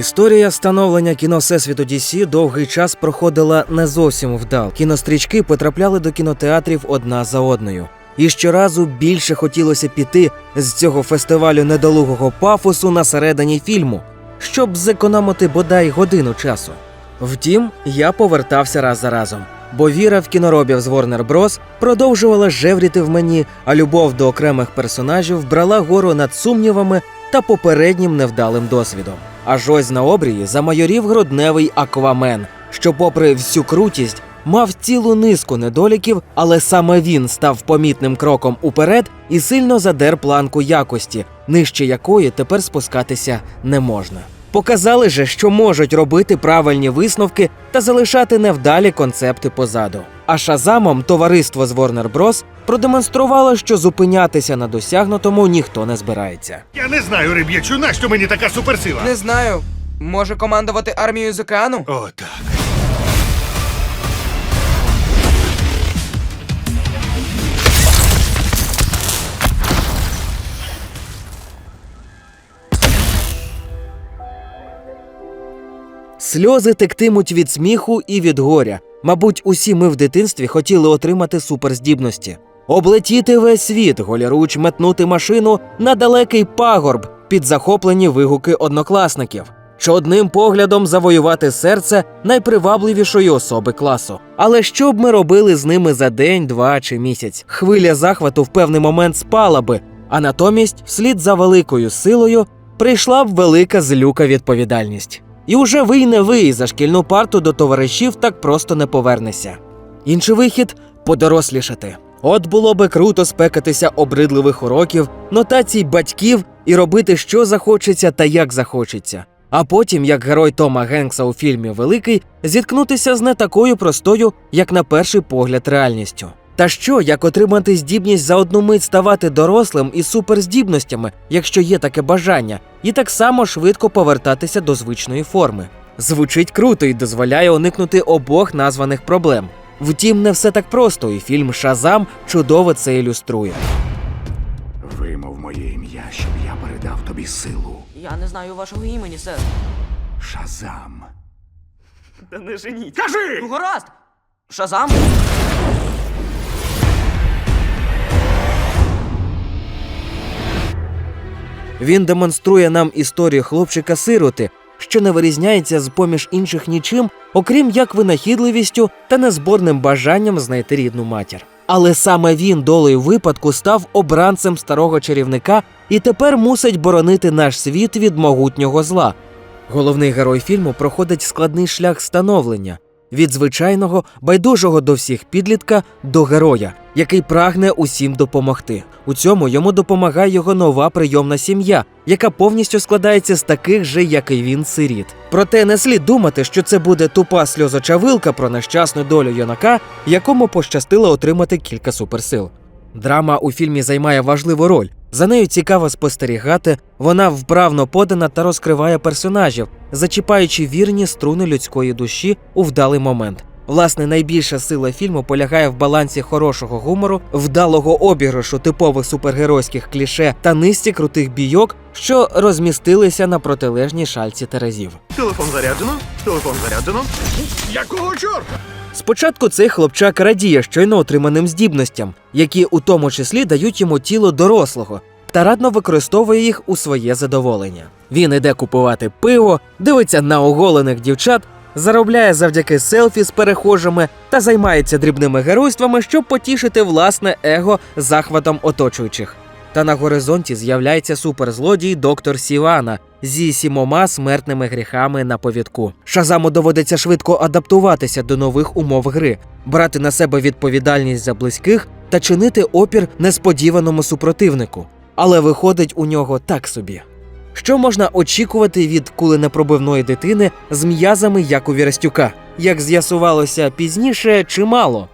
Історія становлення кіно Всесвіту DC довгий час проходила не зовсім вдал. Кінострічки потрапляли до кінотеатрів одна за одною. І щоразу більше хотілося піти з цього фестивалю недолугого пафосу на середині фільму, щоб зекономити бодай годину часу. Втім, я повертався раз за разом, бо віра в кіноробів з Warner Bros. продовжувала жевріти в мені, а любов до окремих персонажів брала гору над сумнівами та попереднім невдалим досвідом. Аж ось на обрії замайорів грудневий аквамен, що, попри всю крутість, мав цілу низку недоліків, але саме він став помітним кроком уперед і сильно задер планку якості, нижче якої тепер спускатися не можна. Показали же, що можуть робити правильні висновки та залишати невдалі концепти позаду. А шазамом товариство з Warner Bros. продемонструвало, що зупинятися на досягнутому ніхто не збирається. Я не знаю, риб'ячу, нащо мені така суперсила? Не знаю. Може командувати армією з океану? О, так. Сльози тектимуть від сміху і від горя. Мабуть, усі ми в дитинстві хотіли отримати суперздібності. Облетіти весь світ, голіруч метнути машину на далекий пагорб під захоплені вигуки однокласників, чи одним поглядом завоювати серце найпривабливішої особи класу. Але що б ми робили з ними за день, два чи місяць? Хвиля захвату в певний момент спала би, а натомість, вслід за великою силою, прийшла б велика злюка відповідальність. І уже ви й не ви за шкільну парту до товаришів так просто не повернешся. Інший вихід подорослішати. От було би круто спекатися обридливих уроків, нотацій батьків і робити, що захочеться та як захочеться. А потім, як герой Тома Генкса у фільмі Великий, зіткнутися з не такою простою, як на перший погляд, реальністю. Та що, як отримати здібність за одну мить ставати дорослим із суперздібностями, якщо є таке бажання, і так само швидко повертатися до звичної форми. Звучить круто і дозволяє уникнути обох названих проблем. Втім, не все так просто, і фільм Шазам чудово це ілюструє. Вимов моє ім'я, щоб я передав тобі силу. Я не знаю вашого імені, сер. Шазам. Та не женіть. Кажи! Ну, гаразд! Шазам? Він демонструє нам історію хлопчика-сироти, що не вирізняється з поміж інших нічим, окрім як винахідливістю та незборним бажанням знайти рідну матір. Але саме він долею випадку став обранцем старого чарівника і тепер мусить боронити наш світ від могутнього зла. Головний герой фільму проходить складний шлях становлення від звичайного, байдужого до всіх підлітка до героя, який прагне усім допомогти. У цьому йому допомагає його нова прийомна сім'я, яка повністю складається з таких же, як і він, сиріт. Проте не слід думати, що це буде тупа сльозочавилка про нещасну долю юнака, якому пощастило отримати кілька суперсил. Драма у фільмі займає важливу роль. За нею цікаво спостерігати, вона вправно подана та розкриває персонажів, зачіпаючи вірні струни людської душі у вдалий момент. Власне, найбільша сила фільму полягає в балансі хорошого гумору, вдалого обіграшу типових супергеройських кліше та низці крутих бійок, що розмістилися на протилежній шальці терезів. Телефон заряджено? Телефон заряджено? Якого чорта? Спочатку цей хлопчак радіє щойно отриманим здібностям, які у тому числі дають йому тіло дорослого, та радно використовує їх у своє задоволення. Він іде купувати пиво, дивиться на оголених дівчат, заробляє завдяки селфі з перехожими та займається дрібними геройствами, щоб потішити власне его захватом оточуючих. Та на горизонті з'являється суперзлодій доктор Сівана зі сімома смертними гріхами на повідку. Шазаму доводиться швидко адаптуватися до нових умов гри, брати на себе відповідальність за близьких та чинити опір несподіваному супротивнику. Але виходить у нього так собі. Що можна очікувати від куленепробивної дитини з м'язами, як у Вірастюка? Як з'ясувалося пізніше, чимало.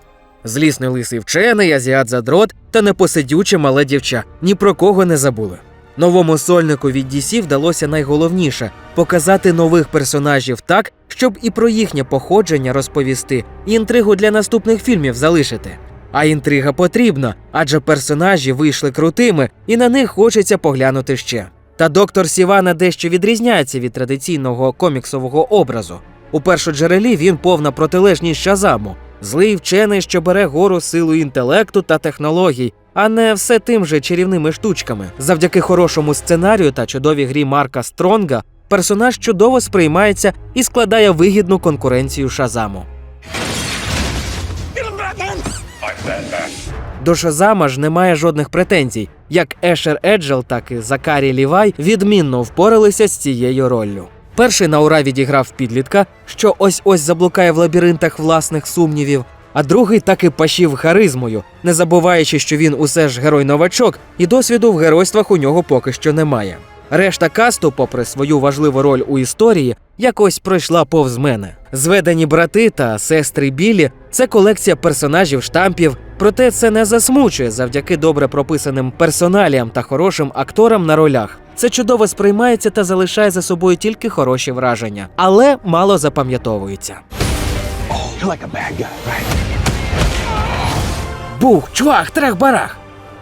Злісний лисий вчений, азіат задрот та непосидюче мале дівча. Ні про кого не забули. Новому сольнику від DC вдалося найголовніше показати нових персонажів так, щоб і про їхнє походження розповісти, і інтригу для наступних фільмів залишити. А інтрига потрібна, адже персонажі вийшли крутими, і на них хочеться поглянути ще. Та доктор Сівана дещо відрізняється від традиційного коміксового образу. У першоджерелі він повна протилежність Шазаму, злий вчений, що бере гору силою інтелекту та технологій, а не все тим же чарівними штучками. Завдяки хорошому сценарію та чудовій грі Марка Стронга персонаж чудово сприймається і складає вигідну конкуренцію Шазаму. До Шазама ж немає жодних претензій. Як Ешер Еджел, так і Закарі Лівай відмінно впоралися з цією роллю. Перший на ура відіграв підлітка, що ось ось заблукає в лабіринтах власних сумнівів, а другий таки пашів харизмою, не забуваючи, що він усе ж герой-новачок, і досвіду в геройствах у нього поки що немає. Решта касту, попри свою важливу роль у історії, якось пройшла повз мене. Зведені брати та сестри Білі це колекція персонажів штампів, проте це не засмучує завдяки добре прописаним персоналіям та хорошим акторам на ролях. Це чудово сприймається та залишає за собою тільки хороші враження, але мало запам'ятовується. Бух, чвах, трах-барах.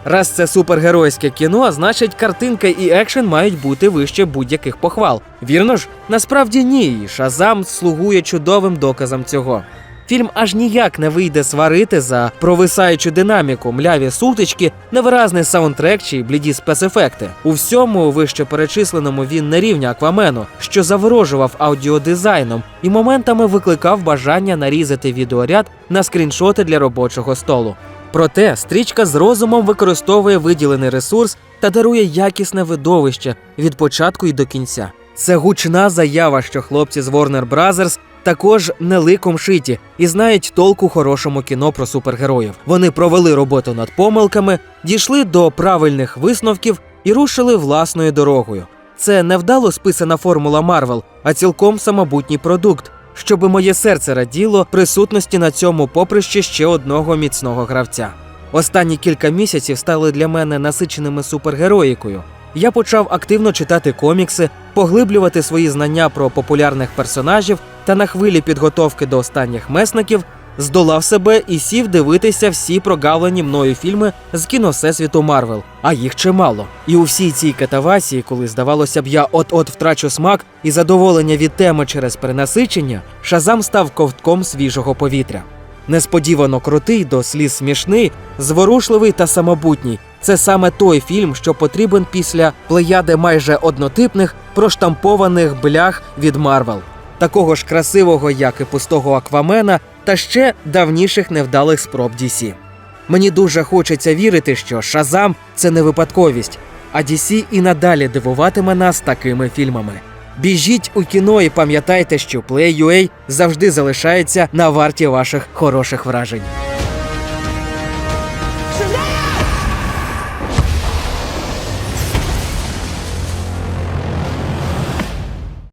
Раз це супергеройське кіно, значить картинка і екшен мають бути вище будь-яких похвал. Вірно ж? Насправді ні, Шазам слугує чудовим доказом цього. Фільм аж ніяк не вийде сварити за провисаючу динаміку, мляві сутички, невиразний саундтрек чи бліді спецефекти. У всьому вище перечисленому він не рівня Аквамену, що заворожував аудіодизайном і моментами викликав бажання нарізати відеоряд на скріншоти для робочого столу. Проте стрічка з розумом використовує виділений ресурс та дарує якісне видовище від початку і до кінця. Це гучна заява, що хлопці з Warner Brothers також не ликом шиті і знають толку хорошому кіно про супергероїв. Вони провели роботу над помилками, дійшли до правильних висновків і рушили власною дорогою. Це не вдало списана формула Марвел, а цілком самобутній продукт, щоби моє серце раділо присутності на цьому поприщі ще одного міцного гравця. Останні кілька місяців стали для мене насиченими супергероїкою. Я почав активно читати комікси, поглиблювати свої знання про популярних персонажів та на хвилі підготовки до останніх месників здолав себе і сів дивитися всі прогавлені мною фільми з кіновсесвіту Марвел, а їх чимало. І у всій цій катавасії, коли здавалося б, я от-от втрачу смак і задоволення від теми через перенасичення, Шазам став ковтком свіжого повітря. Несподівано крутий, до сліз смішний, зворушливий та самобутній. Це саме той фільм, що потрібен після плеяди майже однотипних проштампованих блях від Марвел. Такого ж красивого, як і пустого Аквамена, та ще давніших невдалих спроб DC. Мені дуже хочеться вірити, що Шазам це не випадковість, а DC і надалі дивуватиме нас такими фільмами. Біжіть у кіно і пам'ятайте, що Play.ua завжди залишається на варті ваших хороших вражень.